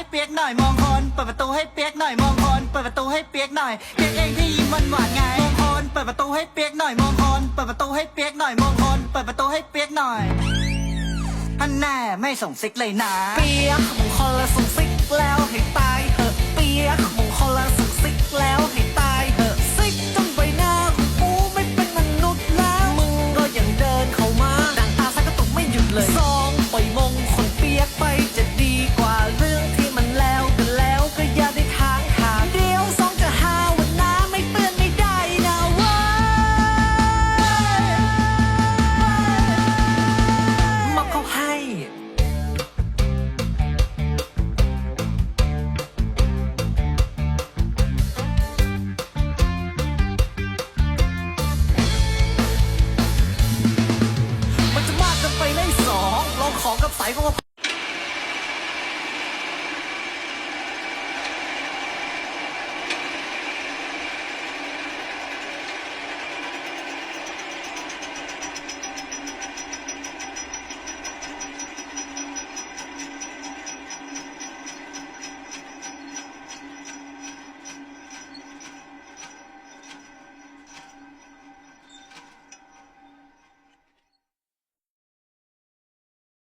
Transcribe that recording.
ให้เปียกหน่อยมองคนเปิดประตูให้เปียกหน่อยมองคนเปิดประตูให้เปียกหน่อยเปียกเองที่ยิ้มหวานหวานไงมองคนเปิดประตูให้เปียกหน่อยมองคนเปิดประตูให้เปียกหน่อยมองคนเปิดประตูให้เปียกหน่อยฮันแน่ไม่ส่งซิกเลยนะ เปียกมึงคนละส่งซิกแล้วให้ตายเถอ ของกับสายก็